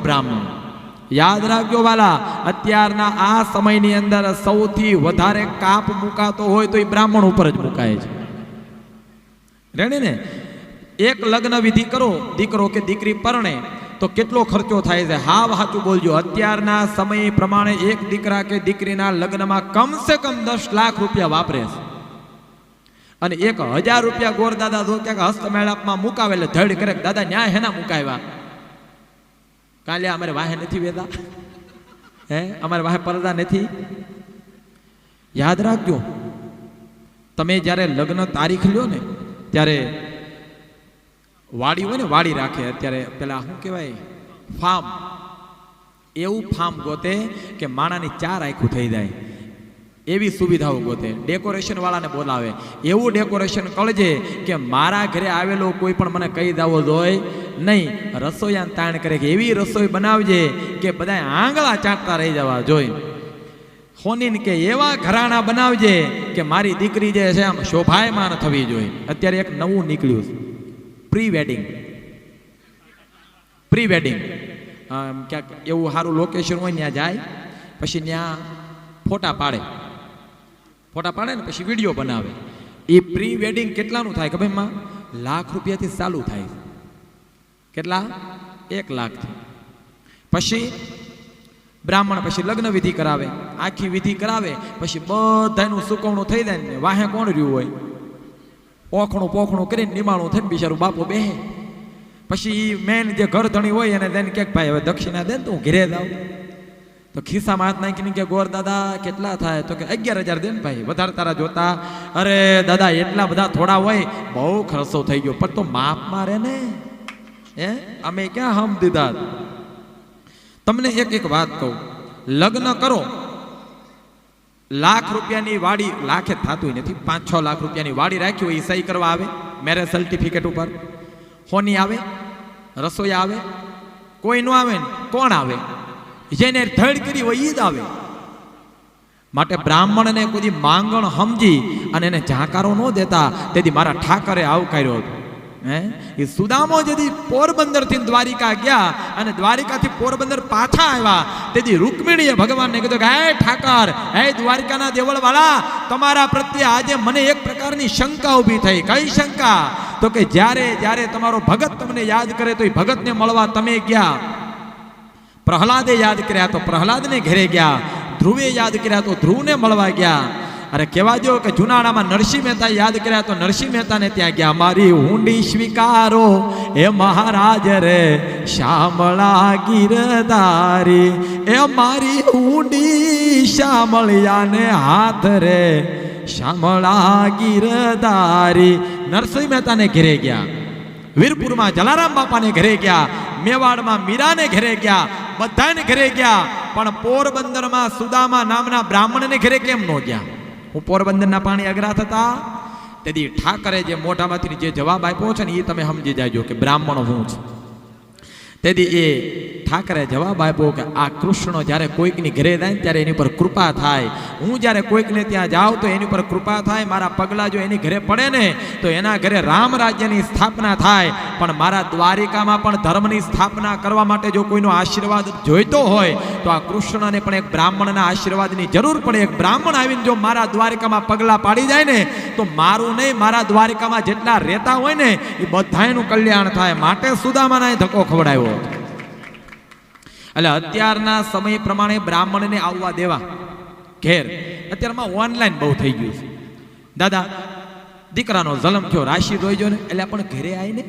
બ્રાહ્મણ. યાદ રાખજો વાલા, અત્યારના આ સમયની અંદર સૌથી વધારે કાપ મુકાતો હોય તો એ બ્રાહ્મણ ઉપર જ મુકાય છે. રેડી ને? એક લગ્ન વિધિ કરો, દીકરો કે દીકરી પરણે, તો કેટલો ખર્ચો થાય છે? હાવ સાચું બોલજો. અત્યારના સમય પ્રમાણે એક દીકરા કે દીકરીના લગ્નમાં કમસે કમ દસ લાખ રૂપિયા વાપરે છે. અને એક હજાર રૂપિયા ગોર દાદા જો ક્યાંક હસ્તમેળાપમાં મુકાવે એટલે ધડ કરે દાદા, ન્યાય હેના મુકાવ્યા? કાલે અમારે વાહે નથી વેદા? હે? અમારે વાહે પરદા નથી? યાદ રાખજો, તમે જ્યારે લગ્ન તારીખ લ્યો ને, ત્યારે વાડી હોય ને, વાડી રાખે. અત્યારે પેલા શું કહેવાય? ફાર્મ એવું ફાર્મ ગોતે કે માણાની ચાર આખું થઈ જાય. એવી સુવિધાઓ ગોતે. ડેકોરેશન વાળાને બોલાવે. એવું ડેકોરેશન કરજે કે મારા ઘરે આવેલો કોઈ પણ મને કહી દેવો જોઈ નહીં, રસોઈયાને તાણ કરે કે એવી રસોઈ બનાવજે કે બધા આંગળા ચાટતા રહી જવા જોઈ. હોનીન કે એવા ઘરાણા બનાવજે કે મારી દીકરી જે છે આમ શોભાયમાન થવી જોઈએ. અત્યારે એક નવું નીકળ્યું પ્રી વેડિંગ પ્રી વેડિંગ ક્યાંક એવું સારું લોકેશન હોય ત્યાં જાય, પછી ત્યાં ફોટા પાડે. ફોટા પાડે ને પછી વીડિયો બનાવે. એ પ્રી વેડિંગ કેટલાનું થાય ખબરમાં? લાખ રૂપિયાથી ચાલુ થાય. કેટલા? એક લાખથી. પછી બ્રાહ્મણ પછી લગ્ન વિધિ કરાવે, આખી વિધિ કરાવે, પછી બધાનું સુકવણું થઈ જાય ને વાહે કોણ રહ્યું હોય? ઓખણું પોખણું કરીને નિમાણું થઈને બિચારું બાપુ બેહે. પછી મેન જે ઘર ધણી હોય એને તેને કે ભાઈ, હવે દક્ષિણા દે ને તો ઘેરે જાઉં તો ખિસ્સામાં હાથ નાખીને કે, ગોર દાદા, કેટલા થાય? તો કે, અગિયાર હજાર દે ને ભાઈ, વધારે તારા જોતા. અરે દાદા, એટલા બધા થોડા હોય, બહુ ખર્ચો થઈ ગયો, પણ તો માપ મારે ને. હે? અમે ક્યાં હમ દીધા? તમને એક એક વાત કહું. લગ્ન કરો. લાખ રૂપિયાની વાડી, લાખે થતું નથી, પાંચ, છ લાખ રૂપિયાની વાડી રાખી હોય એ સહી કરવા આવે મેરેજ સર્ટિફિકેટ ઉપર. હોની આવે? રસોઈ આવે? કોઈ ન આવે ને? કોણ આવે? જેને થડ કરી હોય જ આવે. માટે બ્રાહ્મણને કોઈ માંગણ સમજી અને એને જાકારો ન દેતા, તેથી મારા ઠાકરે આવકાર્યો હતો. એ સુદામો જેથી પોરબંદરથી દ્વારિકા ગયા અને દ્વારિકાથી પોરબંદર પાછા આવ્યા. તેથી રૂકમિણીએ ભગવાનને કીધું કે, હે ઠાકર, હે દ્વારિકાના દેવળવાળા, તમારા પ્રત્યે આજે મને એક પ્રકારની શંકા ઊભી થઈ. કઈ શંકા? તો કે, જ્યારે જ્યારે તમારો ભગત તમને યાદ કરે, તો એ ભગતને મળવા તમે ગયા. પ્રહલાદે યાદ કર્યા તો પ્રહલાદને ઘરે ગયા, ધ્રુવે યાદ કર્યા તો ધ્રુવને મળવા ગયા. અરે કહેવા દો કે જુનાળામાં નરસિંહ મહેતા યાદ કર્યા તો નરસિંહ મહેતાને ત્યાં ગયા, મારી ઊંડી સ્વીકારો, એ મહારાજ રે શામળા ગીરધારી, એ મારી ઊંડી શામળિયાને હાથ રે શામળા ગીરધારી. નરસિંહ મહેતાને ઘરે ગયા. વીરપુરમાં જલારામ બાપાને ઘરે ગયા, મેવાડમાં મીરાને ઘરે ગયા બધાને ઘરે ગયા, પણ પોરબંદરમાં સુદામા નામના બ્રાહ્મણને ઘરે કેમ ન ગયા? હું પોરબંદરના પાણી અઘરા થતા? તેથી ઠાકરે જે મોઢામાંથી જે જવાબ આપ્યો છે ને, એ તમે સમજી જાજો કે બ્રાહ્મણ હું છું. તેથી એ ઠાકરે જવાબ આપ્યો કે આ કૃષ્ણ જ્યારે કોઈકની ઘરે જાય ત્યારે એની પર કૃપા થાય. હું જ્યારે કોઈકને ત્યાં જાઉં તો એની પર કૃપા થાય. મારા પગલાં જો એની ઘરે પડે ને, તો એના ઘરે રામ રાજ્યની સ્થાપના થાય. પણ મારા દ્વારિકામાં પણ ધર્મની સ્થાપના કરવા માટે જો કોઈનો આશીર્વાદ જોઈતો હોય, તો આ કૃષ્ણને પણ એક બ્રાહ્મણના આશીર્વાદની જરૂર પડે. એક બ્રાહ્મણ આવીને જો મારા દ્વારિકામાં પગલાં પાડી જાય ને, તો મારું નહીં, મારા દ્વારિકામાં જેટલા રહેતા હોય ને, એ બધાનું કલ્યાણ થાય. માટે સુદામાના ધક્કો ખવડાવ્યો. એટલે અત્યારના સમય પ્રમાણે બ્રાહ્મણને આવવા દેવા. ઘેર. અત્યારમાં ઓનલાઈન બહુ થઈ ગયું છે. દાદા, દીકરાનો જલમ થયો, રાશિ ધોઈજો ને. એટલે પણ ઘરે આવીને?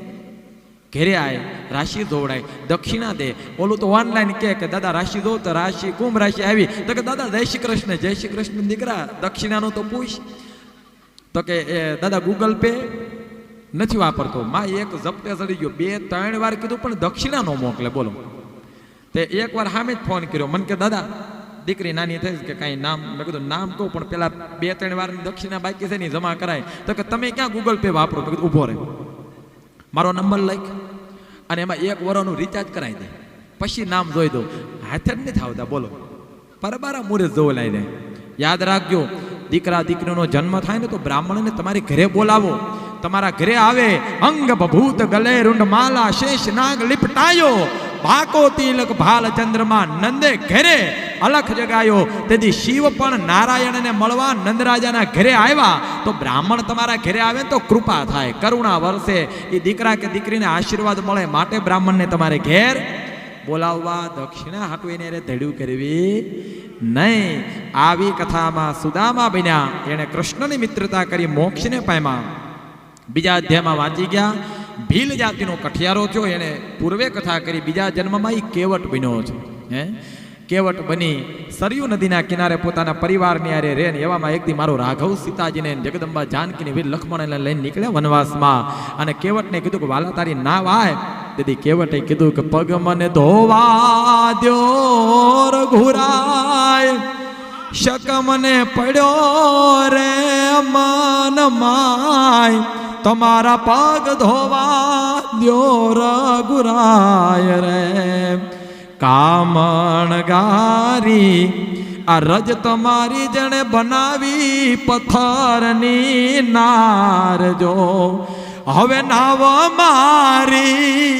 ઘેરે આવે રાશિ ધોવડાય. દક્ષિણા દે. ઓલું તો ઓનલાઈન કહે કે, દાદા, રાશિ ધો તો રાશિ, કુંભ રાશિ આવી. તો કે, દાદા, જય શ્રી કૃષ્ણ, જય શ્રી કૃષ્ણ દીકરા. દક્ષિણાનો તો પૂછ. તો કે, એ, દાદા ગૂગલ પે નથી વાપરતો. માં એક ઝપટે ચડી ગયો. બે, ત્રણ વાર કીધું, પણ દક્ષિણા નો મોકલે. બોલો. તે એકવાર સામે જ ફોન કર્યો. મને કે, દાદા, દીકરી નાની થઈ કે કાંઈ નામ? મેં કીધું, નામ તો, પણ પેલા બે ત્રણ વારની દક્ષિણા બાકી છે ને જમા કરાય. તો કે, તમે ક્યાં ગૂગલ પે વાપરો? મેં કીધું ઊભો રહે. મારો નંબર લખ અને એમાં એક વરોનું રિચાર્જ કરાવી દે. પછી નામ જોઈ દો હાથે જ નથી આવતા, બોલો. પરબારા મુરે જોવો દે યાદ રાખજો, દીકરા, દીકરીનો જન્મ થાય ને તો બ્રાહ્મણને તમારે ઘરે બોલાવો. તમારા ઘરે આવે અંગ ભભૂત ગલે રૂંડ માલા શેષ નાગ લિપટાયો. ભાકો તિલક ભાલ ચંદ્રમાં નંદે ઘરે અલખ જગાયો. તેથી શિવ પણ નારાયણને મળવા નંદરાજાના ઘરે આવ્યા. તો બ્રાહ્મણ તમારા ઘરે આવે તો કૃપા થાય, કરુણા વરસે. એ દીકરા કે દીકરીને આશીર્વાદ મળે માટે બ્રાહ્મણને તમારે ઘેર બોલાવવા દક્ષિણા હાટુ રે ધડ્યું કરવી નહીં. આવી કથામાં સુદામા બન્યા. એણે કૃષ્ણની મિત્રતા કરી, મોક્ષને પામ્યા. બીજા અધ્યાયમાં વાંચી ગયા. ભીલ જાતિનો કઠિયારો થયો, એણે પૂર્વે કથા કરી, બીજા જન્મમાં એ કેવટ બન્યો છે, હે? કેવટ બની સરયુ નદીના કિનારે પોતાના પરિવારની આરે રે ને એવામાં એક દી મારો રાઘવ સીતાજીને જગદંબા જાનકીને વીર લક્ષ્મણને લઈને નીકળ્યા વનવાસમાં. અને કેવટને કીધું કે, વાલા, તારી ના વાય તેથી કેવટે કીધું કે, પગ મને ધોવા દ્યો, રઘુરાય. શક મને પડ્યો રે, મન માય. તમારા પગ ધોવા દ્યો રઘુરાય રે કામણ ગારી આ રજ તમારી જણે બનાવી પથ્થરની નાર જો હવે નાવ મારી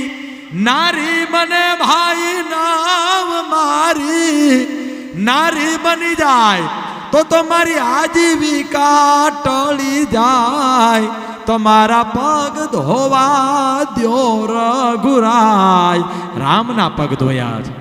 નારી મને ભાઈ નાવ મારી નારી બની જાય તો તમારી આજીવિકા ટળી જાય તમારા પગ ધોવા દ્યો રઘુરાય. રામના પગ ધોયા છે.